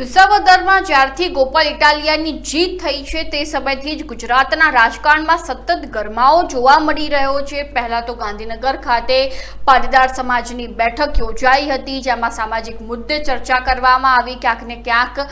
વિસાવદરમાં જ્યારથી ગોપાલ ઇટાલિયાની જીત થઈ છે, તે સમયથી જ ગુજરાતના રાજકારણમાં સતત ગરમાવો જોવા મળી રહ્યો છે. પહેલા તો ગાંધીનગર ખાતે પાટીદાર સમાજની બેઠક યોજાઈ હતી, જેમાં સામાજિક મુદ્દે ચર્ચા કરવામાં આવી. ક્યાંક ક્યાંક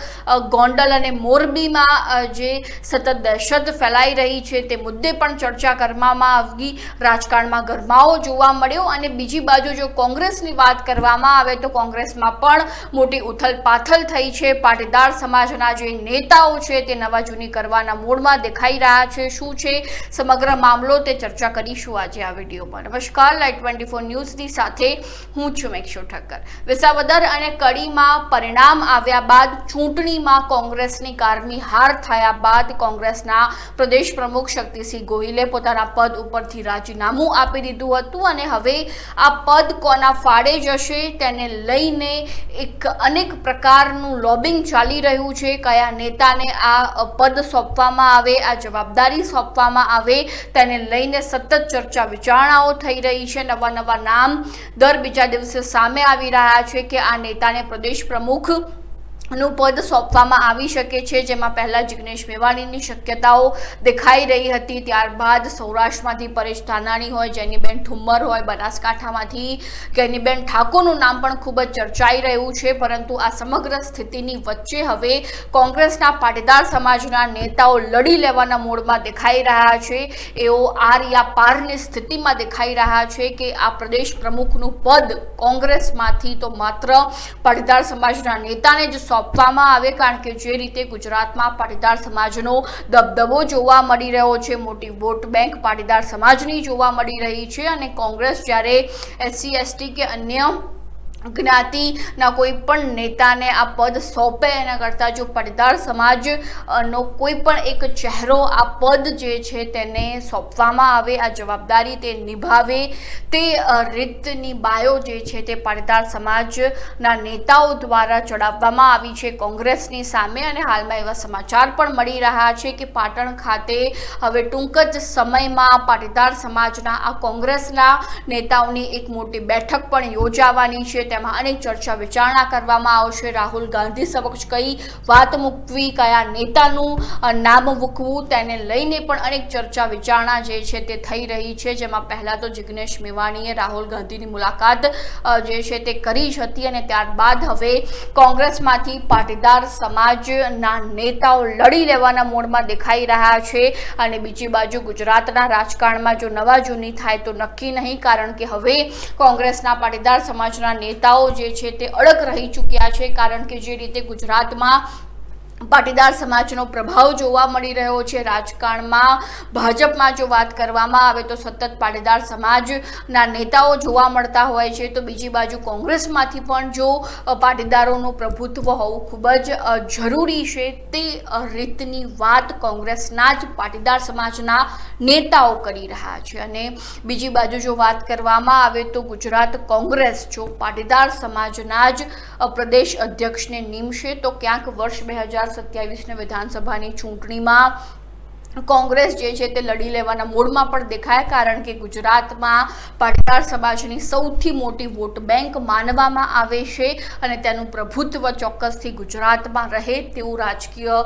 ગોંડલ અને મોરબીમાં જે સતત દહેશત ફેલાઈ રહી છે, તે મુદ્દે પણ ચર્ચા કરવામાં આવી. રાજકારણમાં ગરમાવો જોવા મળ્યો અને બીજી બાજુ જો કોંગ્રેસની વાત કરવામાં આવે, તો કોંગ્રેસમાં પણ મોટી ઉથલપાથલ થઈ છે. પાટીદાર સમાજના જે નેતાઓ છે તે નવા જૂની કરવાના મૂડમાં દેખાઈ રહ્યા છે. શું છે સમગ્ર મામલો તે ચર્ચા કરીશું આજે આ વિડીયોમાં નમસ્કાર લાઈટ ટ્વેન્ટી ફોર ન્યૂઝની સાથે હું છું મેક્ષો ઠક્કર. વિસાવદર અને કડીમાં પરિણામ આવ્યા બાદ ચૂંટણીમાં કોંગ્રેસની કારમી હાર થયા બાદ કોંગ્રેસના પ્રદેશ પ્રમુખ શક્તિસિંહ ગોહિલે પોતાના પદ ઉપરથી રાજીનામું આપી દીધું હતું અને હવે આ પદ કોના ફાળે જશે તેને લઈને એક અનેક પ્રકારનું લોબિંગ ચાલી રહ્યું છે, કયા નેતાને આ પદ સોંપવામાં આવે, આ જવાબદારી સોંપવામાં આવે, તેને લઈને સતત ચર્ચા વિચારણાઓ થઈ રહી છે, નવા નવા નામ દર બીજા દિવસે સામે આવી રહ્યા છે કે આ નેતાને પ્રદેશ પ્રમુખ નું પદ સોંપવામાં આવી શકે છે, જેમાં પહેલા જિગ્નેશ મેવાણીની શક્યતાઓ દેખાઈ રહી હતી, ત્યારબાદ સૌરાષ્ટ્રમાંથી પરેશ ધાનાણી હોય, જેનીબેન ઠુમ્મર હોય, બનાસકાંઠામાંથી કેનીબેન ઠાકોરનું નામ પણ ખૂબ જ ચર્ચાઈ રહ્યું છે, પરંતુ આ સમગ્ર સ્થિતિની વચ્ચે હવે કોંગ્રેસના પાટીદાર સમાજના નેતાઓ લડી લેવાના મૂડમાં દેખાઈ રહ્યા છે. એઓ આર યા પારની સ્થિતિમાં દેખાઈ રહ્યા છે કે આ પ્રદેશ પ્રમુખનું પદ કોંગ્રેસમાંથી તો માત્ર પાટીદાર સમાજના નેતાને જ સોંપવામાં આવે કારણ કે જે રીતે ગુજરાતમાં પાટીદાર સમાજનો દબદબો જોવા મળી રહ્યો છે, મોટી વોટ બેંક પાટીદાર સમાજની જોવા મળી રહી છે અને કોંગ્રેસ જ્યારે એસસી, એસટી કે અન્ય જ્ઞાતિના કોઈ પણ નેતાને આ પદ સોંપે એના કરતાં જો પાટીદાર સમાજ નો કોઈ પણ એક ચહેરો આ પદ જે છે તેને સોંપવામાં આવે, આ જવાબદારી તે નિભાવે, તે રીતની બાયો જે છે તે પાટીદાર સમાજના નેતાઓ દ્વારા ચડાવવામાં આવી છે. કોંગ્રેસની સામે અને હાલમાં એવા સમાચાર પણ મળી રહ્યા છે કે પાટણ ખાતે હવે ટૂંક જ સમયમાં પાટીદાર સમાજના આ કોંગ્રેસના નેતાઓની એક મોટી બેઠક પણ યોજાવાની છે. તેમાં અનેક ચર્ચા વિચારણા કરવામાં આવશે. રાહુલ ગાંધી સમક્ષ કઈ વાત મૂકવી, કયા નેતાનું નામ મૂકવું, તેને લઈને પણ અનેક ચર્ચા વિચારણા જે છે તે થઈ રહી છે. જેમાં પહેલાં તો જિગ્નેશ મેવાણીએ રાહુલ ગાંધીની મુલાકાત જે છે તે કરી જ હતી અને ત્યારબાદ હવે કોંગ્રેસમાંથી પાટીદાર સમાજના નેતાઓ લડી લેવાના મોડમાં દેખાઈ રહ્યા છે. અને બીજી બાજુ ગુજરાતના રાજકારણમાં જો નવા જૂની થાય તો નક્કી નહીં, કારણ કે હવે કોંગ્રેસના પાટીદાર સમાજના નેતાઓ જે છે તે અડગ રહી ચૂક્યા છે કારણ કે જે રીતે ગુજરાતમાં પાટીદાર સમાજનો પ્રભાવ જોવા મળી રહ્યો છે. રાજકારણમાં ભાજપમાં જો વાત કરવામાં આવે તો સતત પાટીદાર સમાજના નેતાઓ જોવા મળતા હોય છે. તો બીજી બાજુ કોંગ્રેસમાંથી પણ જો પાટીદારોનું પ્રભુત્વ હોવું ખૂબ જ જરૂરી છે તે રીતની વાત કોંગ્રેસના જ પાટીદાર સમાજના નેતાઓ કરી રહ્યા છે. અને બીજી બાજુ જો વાત કરવામાં આવે તો ગુજરાત કોંગ્રેસ જો પાટીદાર સમાજના જ પ્રદેશ અધ્યક્ષને નિમશે તો ક્યાંક વર્ષ બે હજાર સત્યાવીસની વિધાનસભાની ચૂંટણીમાં કોંગ્રેસ જે છે તે લડી લેવાના મૂડમાં પણ દેખાય, કારણ કે ગુજરાતમાં પાટીદાર સમાજની સૌથી મોટી વોટ બેંક માનવામાં આવે છે અને તેનું પ્રભુત્વ ચોક્કસથી ગુજરાતમાં રહે તેવું રાજકીય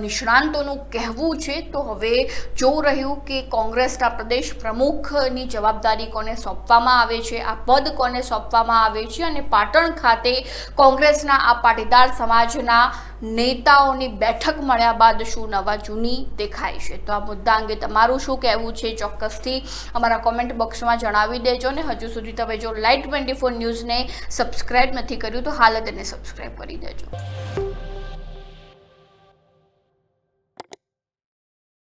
નિષ્ણાંતોનું કહેવું છે. તો હવે જોવું રહ્યું કે કોંગ્રેસના પ્રદેશ પ્રમુખની જવાબદારી કોને સોંપવામાં આવે છે, આ પદ કોને સોંપવામાં આવે છે અને પાટણ ખાતે કોંગ્રેસના આ પાટીદાર સમાજના નેતાઓની બેઠક મળ્યા બાદ શું નવા જૂની દેખાય છે? તો આ મુદ્દા અંગે તમારું શું કહેવું છે? ચોક્કસથી અમારા કોમેન્ટ બોક્સમાં જણાવી દેજો અને હજુ સુધી તમે જો લાઇટ ટ્વેન્ટી ફોર ન્યૂઝને સબસ્ક્રાઇબ નથી કર્યું તો હાલ તેને એને સબસ્ક્રાઈબ કરી દેજો.